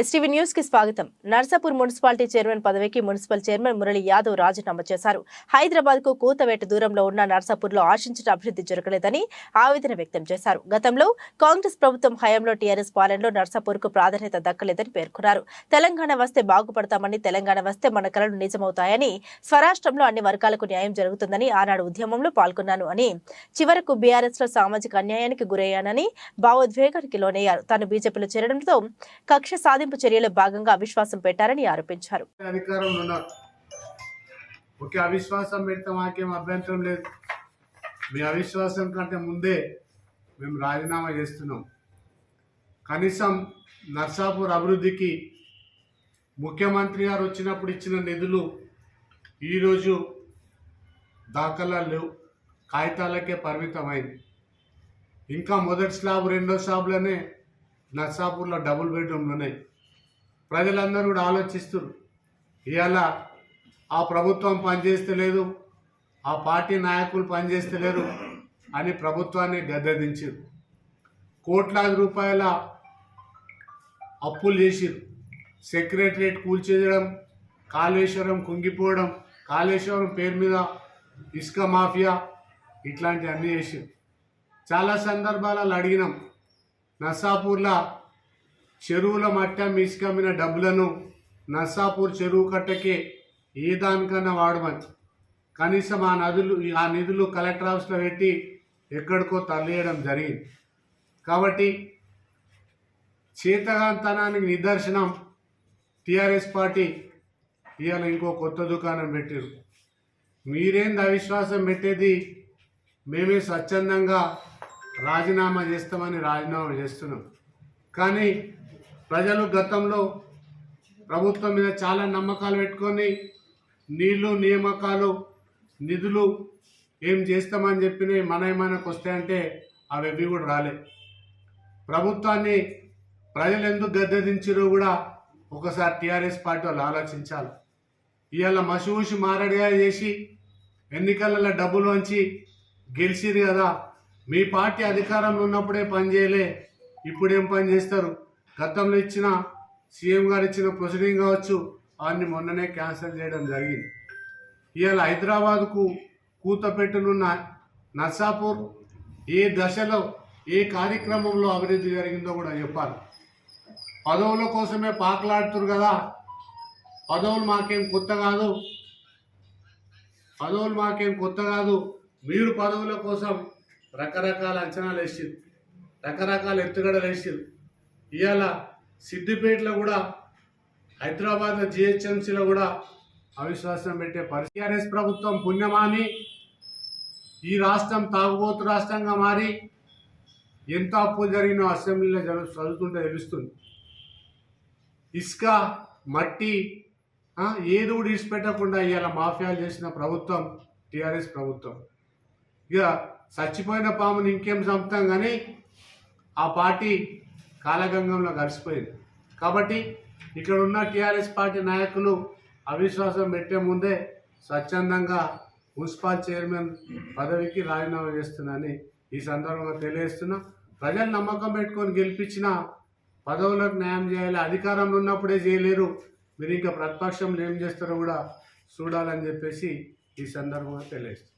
STV న్యూస్కి స్వాగతం. Narsapur municipality chairman పదవికి మున్సిపల్ చైర్మన్ మురళి యాదవ్ రాజీనామా చేశారు. హైదరాబాద్కు కూతవేట దూరంలో ఉన్న నర్సాపూర్లో ఆశించిన అభివృద్ధి జరగలేదని ఆవేదన వ్యక్తం చేశారు. గతంలో కాంగ్రెస్ ప్రభుత్వం హయాంలో టీఆర్ఎస్ పాలనలో నర్సాపూర్కు ప్రాధాన్యత దక్కలేదని పేర్కొన్నారు. తెలంగాణ వస్తే బాగుపడతామని తెలంగాణ వస్తే మన కళలు నిజమవుతాయని స్వరాష్ట్రంలో అన్ని వర్గాలకు న్యాయం జరుగుతుందని ఆనాడు ఉద్యమంలో పాల్గొన్నాను అని చివరకు బీఆర్ఎస్లో సామాజిక అన్యాయానికి గురయ్యానని భావోద్వేగానికి లోనయ్యారు. తాను బీజేపీలో చేరడంతో కక్ష సాధింపు చర్యలో భాగంగా అవిశ్వాసం పెట్టారని ఆరోపించారు. ఉన్నారు ఓకే అవిశ్వాసం పెడితే మాకేం అభ్యంతరం లేదు. మీ అవిశ్వాసం కంటే ముందే మేము రాజీనామా చేస్తున్నాం. కనీసం నర్సాపూర్ అభివృద్ధికి ముఖ్యమంత్రి గారు వచ్చినప్పుడు ఇచ్చిన నిధులు ఈరోజు దాఖలాలు లేవు. కాగితాలకే పరిమితమైంది. ఇంకా మొదటి స్లాబ్ రెండో స్లాబ్లోనే నర్సాపూర్లో డబుల్ బెడ్రూమ్లు ఉన్నాయి. ప్రజలందరూ కూడా ఆలోచిస్తున్నారు. ఇవాళ ఆ ప్రభుత్వం పనిచేస్తలేదు ఆ పార్టీ నాయకులు పనిచేస్తలేరు అని ప్రభుత్వాన్ని గద్దెదించారు. కోట్లాది రూపాయల అప్పులు చేసిరు సెక్రటరేట్ కూల్చేయడం కాళేశ్వరం కుంగిపోవడం కాళేశ్వరం పేరు మీద ఇసుక మాఫియా ఇట్లాంటివన్నీ చేసిరు చాలా సందర్భాలలో అడిగినాం నర్సాపూర్లో చెరువుల మట్టం మిసికమ్మిన డబ్బులను నర్సాపూర్ చెరువు కట్టకే ఏ దానికన్నా వాడమని కనీసం ఆ నదులు ఆ నిధులు కలెక్టర్ హౌస్లో పెట్టి ఎక్కడికో తరలియడం జరిగింది. కాబట్టి చేతగాంతనానికి నిదర్శనం టీఆర్ఎస్ పార్టీ ఇవాళ ఇంకో కొత్త దుకాణం పెట్టారు. మీరేంది అవిశ్వాసం పెట్టేది? మేమే స్వచ్ఛందంగా రాజీనామా చేస్తామని రాజీనామా చేస్తున్నాం. కానీ ప్రజలు గతంలో ప్రభుత్వం మీద చాలా నమ్మకాలు పెట్టుకొని నీళ్ళు నియామకాలు నిధులు ఏం చేస్తామని చెప్పినవి మన ఏమైనాకి వస్తాయంటే అవి ఎవి కూడా రాలే. ప్రభుత్వాన్ని ప్రజలు ఎందుకు గద్దెదించారో కూడా ఒకసారి టీఆర్ఎస్ పార్టీ వాళ్ళు ఆలోచించాలి. ఇవాళ మసిమూసి మారడిగా చేసి ఎన్నికలలో డబ్బులు వంచి గెలిచిరు కదా. మీ పార్టీ అధికారంలో ఉన్నప్పుడే పని చేయలే ఇప్పుడేం పని చేస్తారు? గతంలో ఇచ్చిన సీఎం గారు ఇచ్చిన ప్రొసీడింగ్ కావచ్చు వాడిని మొన్ననే క్యాన్సిల్ చేయడం జరిగింది. ఇవాళ హైదరాబాద్కు కూతపెట్టునున్న నర్సాపూర్ ఏ దశలో ఏ కార్యక్రమంలో అభివృద్ధి జరిగిందో కూడా చెప్పాలి. పదవుల కోసమే పాకలాడుతురు కదా. పదవులు మాకేం కొత్త కాదు. పదవులు మాకేం కొత్త కాదు. మీరు పదవుల కోసం రకరకాల అంచనాలు వేసారు రకరకాల ఎత్తుగడలు వేసారు ఇవాళ సిద్దిపేటలో కూడా హైదరాబాద్ జిహెచ్ఎంసీలో కూడా అవిశ్వాసం పెట్టే పరిస్థితి. టీఆర్ఎస్ ప్రభుత్వం పుణ్యమాని. ఈ రాష్ట్రం తాగుబోతు రాష్ట్రంగా మారి ఎంత అప్పులు జరిగినో అసెంబ్లీలో జరు చదువుతుంటే తెలుస్తుంది. ఇసుక మట్టి ఏది కూడా ఇడిచిపెట్టకుండా ఇవాళ మాఫియాలు చేసిన ప్రభుత్వం టీఆర్ఎస్ ప్రభుత్వం. ఇక చచ్చిపోయిన పాముని ఇంకేం చంపుతాం కానీ ఆ పార్టీ కాలగంగంలో కలిసిపోయింది కాబట్టి ఇక్కడ ఉన్న టీఆర్ఎస్ పార్టీ నాయకులు అవిశ్వాసం పెట్టే ముందే స్వచ్ఛందంగా మున్సిపల్ చైర్మన్ పదవికి రాజీనామా చేస్తుందని ఈ సందర్భంగా తెలియజేస్తున్నా. ప్రజలు నమ్మకం పెట్టుకొని గెలిపించిన పదవులకు న్యాయం చేయాలి అధికారంలో ఉన్నప్పుడే చేయలేరు. మీరు ఇంకా ప్రతిపక్షంలో ఏం చేస్తారో కూడా చూడాలని చెప్పేసి ఈ సందర్భంగా తెలియజేస్తున్నాను